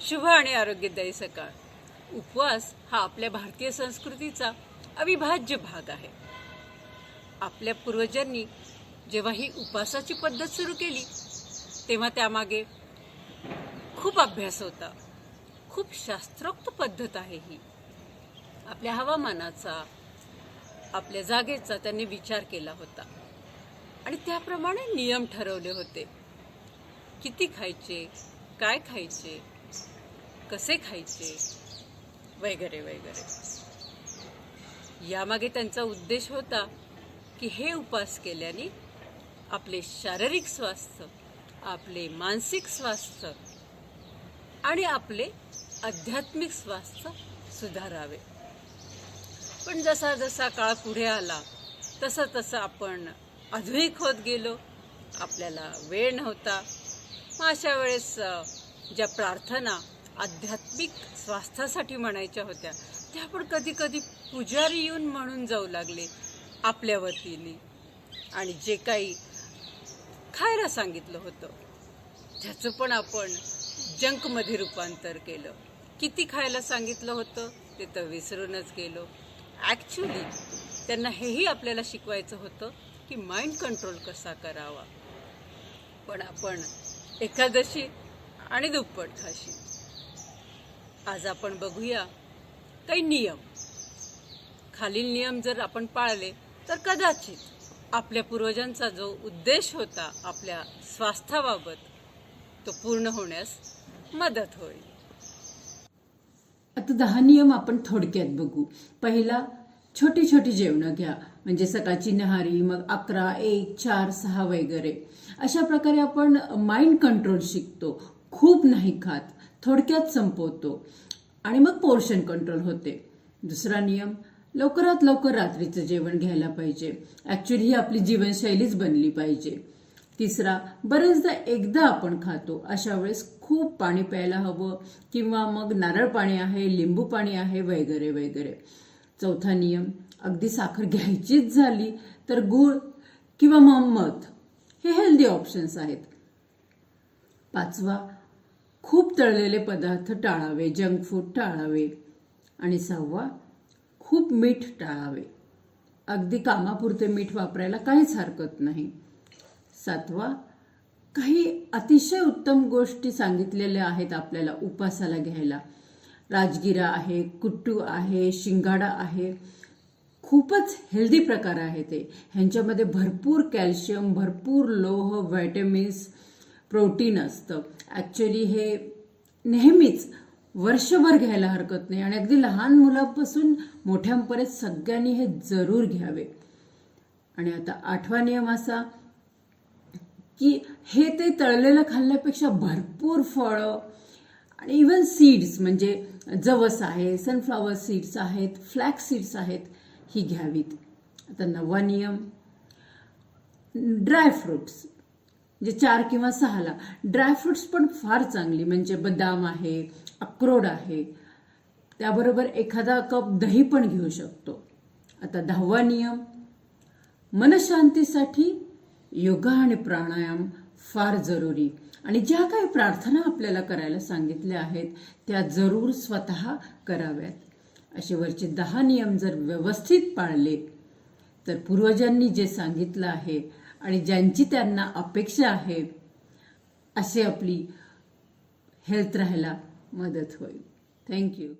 शुभ आणि आरोग्यदायी सकाळ. उपवास हा आपल्या भारतीय संस्कृतीचा अविभाज्य भाग आहे. आपल्या पूर्वजांनी जेव्हा ही उपवासाची पद्धत सुरू केली तेव्हा त्यामागे खूप अभ्यास होता. खूप शास्त्रोक्त पद्धत आहे ही. आपल्या हवामानाचा आपल्या जागेचा त्यांनी विचार केला होता. आणि त्याप्रमाणे नियम ठरवले होते. किती खायचे काय खायचे कसे खायचे? वगैरे वगैरे. यामागे त्यांचा उद्देश होता की हे उपास केल्याने आपले शारीरिक स्वास्थ्य आपले मानसिक स्वास्थ्य आणि आपले आध्यात्मिक स्वास्थ्य सुधारावे. पण जसा जसा काळ पुढे आला तसं तसं आपण आधुनिक होत गेलो. आपल्याला वेळ नव्हता. मग अशा वेळेस ज्या प्रार्थना आध्यात्मिक स्वास्थ्यासाठी म्हणायच्या होत्या. त्या आपण कधी कधी पुजारी येऊन म्हणून जाऊ लागले आपल्या वतीने. आणि जे काही खायला सांगितलं होतं त्याचं पण आपण जंकमध्ये रूपांतर केलं. किती खायला सांगितलं होतं ते तर विसरूनच गेलो. ॲक्च्युली त्यांना हेही आपल्याला शिकवायचं होतं की माइंड कंट्रोल कसा करावा. पण आपण एकादशी आणि दुप्पट खाशी आज आपण बघूया काही नियम. खालील नियम जर आपण पाळले तर कदाचित आपल्या पूर्वजांचा जो उद्देश होता आपल्या स्वास्थ्याबाबत तो पूर्ण होण्यास मदत होईल. आता दहा नियम आपण थोडक्यात बघू. पहिला छोटी छोटी जेवणं घ्या. म्हणजे सकाळची नहारी मग अकरा एक चार सहा वगैरे. अशा प्रकारे आपण माइंड कंट्रोल शिकतो. खूप नाही खात. थोडक्यात संपवतो. आणि मग पोर्शन कंट्रोल होते. दुसरा नियम लवकरात लवकर रात्रीचं जेवण घ्यायला पाहिजे. ऍक्च्युली ही आपली जीवनशैलीच बनली पाहिजे. तिसरा बरेचदा एकदा आपण खातो अशा वेळेस खूप पाणी प्यायला हवं किंवा मग नारळ पाणी आहे लिंबू पाणी आहे वगैरे वगैरे. चौथा नियम अगदी साखर घ्यायचीच झाली तर गूळ किंवा मग मध हे हेल्दी ऑप्शन्स आहेत. पाचवा खूप तळलेले पदार्थ टाळावे जंक फूड टाळावे आणि सहावा खूप मीठ टाळावे. अगदी कामापुरते मीठ वापरायला काहीच हरकत नाही. सातवा काही अतिशय उत्तम गोष्टी सांगितलेल्या आहेत आपल्याला उपासाला घ्यायला. राजगिरा आहे कुट्टू आहे शिंगाडा आहे. खूपच हेल्दी प्रकार आहे ते. ह्यांच्यामध्ये भरपूर कॅल्शियम भरपूर लोह व्हायटमिन्स प्रोटीन असतं. ॲक्च्युली हे नेहमीच वर्षभर घ्यायला हरकत नाही आणि अगदी लहान मुलापासून मोठ्यांपर्यंत सगळ्यांनी हे जरूर घ्यावे. आणि आता आठवा नियम असा की हे ते तळलेलं खाल्ल्यापेक्षा भरपूर फळं आणि इवन सीड्स म्हणजे जवस आहे सनफ्लावर सीड्स आहेत फ्लॅक्स सीड्स आहेत ही घ्यावीत. आता नववा नियम ड्रायफ्रुट्स म्हणजे चार किंवा सहाला. ड्रायफ्रुट्स पण फार चांगली म्हणजे बदाम आहे अक्रोड आहे. त्याबरोबर एखादा कप दही पण घेऊ शकतो. आता दहावा नियम मनशांतीसाठी योगा आणि प्राणायाम फार जरुरी. आणि ज्या काही प्रार्थना आपल्याला करायला सांगितल्या आहेत त्या जरूर स्वतः कराव्यात. असे वरचे दहा नियम जर व्यवस्थित पाळले तर पूर्वजांनी जे सांगितलं आहे आणि ज्यांची त्यांना अपेक्षा आहे अशी आपली हेल्थ राहायला मदत होईल. थँक्यू